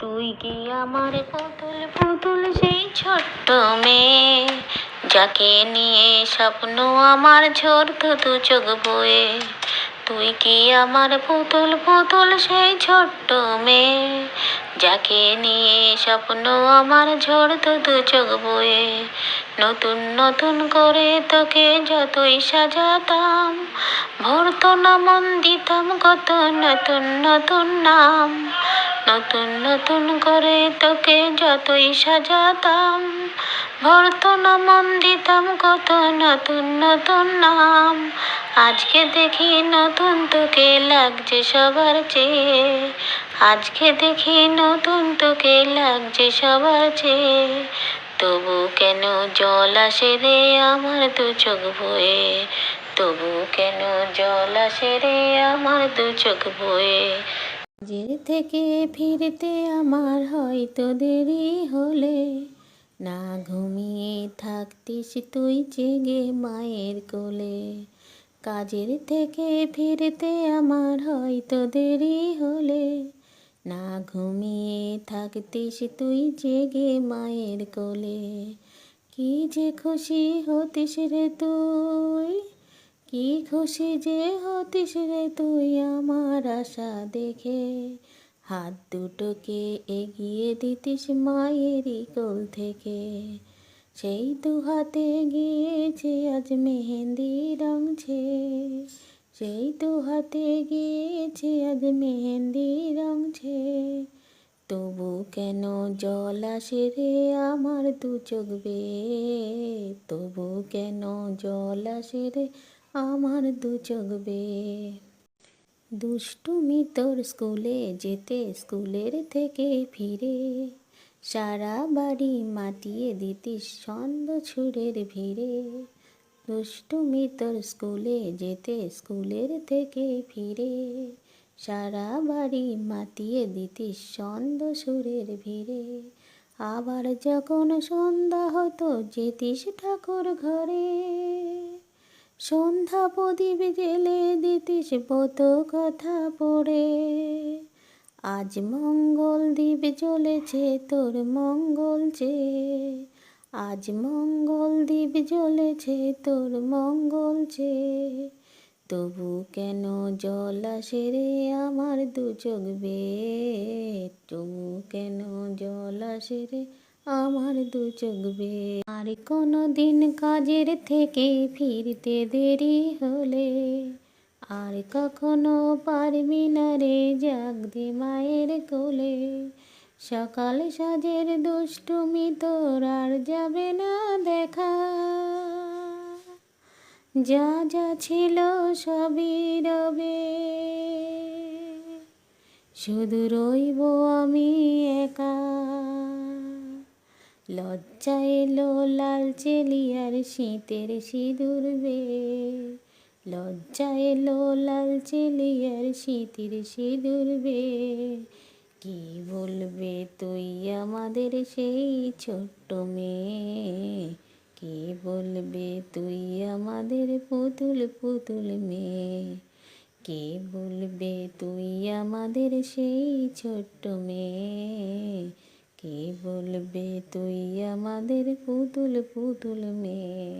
তুই কি আমার পুতুল? পুতুল সেই ছোট্ট মেয়ে, যাকে নিয়ে স্বপ্ন আমার ঝরতো দু চোখ বয়ে। তুই কি আমার পুতুল? পুতুল সেই ছোট্ট মেয়ে, যাকে নিয়ে স্বপ্ন আমার ঝরতো দু চোখ বয়ে। নতুন নতুন করে তোকে যতই সাজাতাম, ভরতো না মন দিতাম কত নতুন নতুন নাম। নতুন নতুন করে তোকে যতই সাজাতাম ভরতো মন দিতাম কত নতুন নতুন নাম। আজকে দেখি নতুন তোকে লাগছে সবার চেয়ে, আজকে দেখি নতুন তোকে লাগছে সবার চেয়ে। তবু কেন জল আসে রে আমার দু চোখ বয়ে? তবু কেন জল আসে রে আমার দু চোখ বয়ে? কাজের থেকে ফিরতে আমার হয়তো দেরি হলে। না ঘুমিয়ে থাকতিস তুই জেগে মায়ের কোলে। কাজের থেকে ফিরতে আমার হয়তো দেরি হলে। না ঘুমিয়ে থাকতিস তুই জেগে মায়ের কোলে। কি যে খুশি হতিস রে তুই। কি খুশি যে হতিস রে তুই আমার আশা দেখে? হাত দুটোকে এগিয়ে দিতিস মায়েরই কোল থেকে। সেই দু হাতে গিয়েছে আজ মেহেন্দি রংছে সেই দু হাতে গিয়েছে আজ মেহেন্দি রংছে তবু কেন জল আসে রে আমার দু চোখ বেয়ে? তবু কেন জল আসে রে আমার দু চোখ বেয়ে দুষ্টুমি তোর স্কুলে যেতে স্কুলের থেকে ফিরে। সারা বাড়ি মাটিয়ে দিতিস ছন্দ ছুড়ের ভিড়ে। দুষ্টুমি তোর স্কুলে যেতে স্কুলের থেকে ফিরে। সারা বাড়ি মাতিয়ে দিতিস ছন্দ সুরের ভিড়ে। আবার যখন সন্ধ্যা হতো, যেতিস ঠাকুর ঘরে। সন্ধ্যা প্রদীপ জেলে দিতিস কত কথা পড়ে। আজ মঙ্গল দ্বীপ জ্বলেছে, তোর মঙ্গল চেয়ে। আজ মঙ্গল দ্বীপ জ্বলেছে, তোর মঙ্গল চেয়ে। তবু কেন জল আসে রে আমার দু চোখ বে তবু কেন জল আসে রে আমার দু চোখ বেয়ে আর কোনো দিন কাজের থেকে ফিরতে দেরি হলে আর কখনো পারবি না রে জাগদি মায়ের কোলে। সকাল সাজের দুষ্টুমি তোর আর যাবে না দেখা। যা যা ছিল সবই রবে। শুধু রইব আমি একা। লজ্জা এলো লাল চেলিয়ার শীতের সিঁদুর বে। লজ্জা এলো লাল চেলিয়ার শীতের সিঁদুর বে। কি বলবে তুই আমাদের সেই ছোট্ট মেয়ে? কে বলবে তুই আমাদের পুতুল পুতুল মেয়ে? কে বলবে তুই আমাদের সেই ছোট্ট মেয়ে? কে বলবে তুই আমাদের পুতুল পুতুল মেয়ে?